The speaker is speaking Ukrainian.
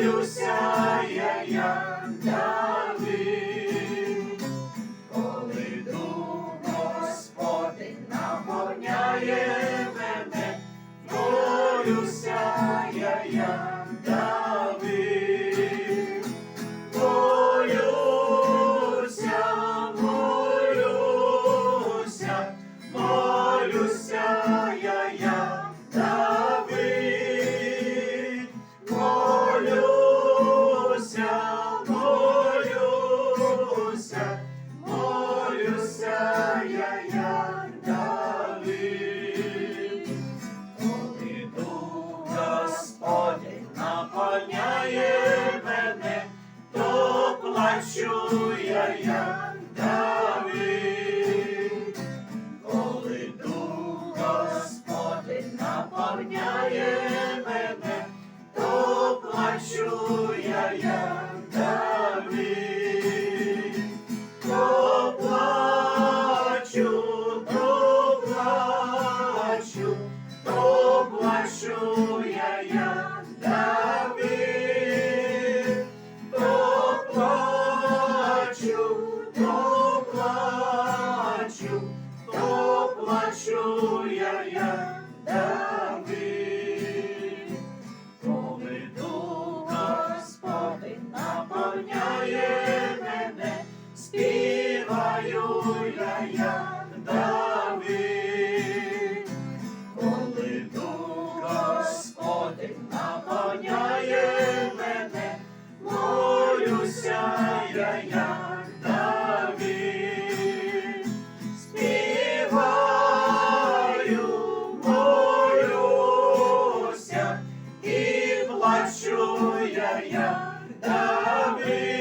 молюся я, я Давид, коли дух Господь наповняє мене, молюся я, як Давид, молюся. Я. Коли дух Господень наповняє мене, то плачу я, як плачу я, Давид. То я, як Давид. Наповняє мене, співаю я, я, як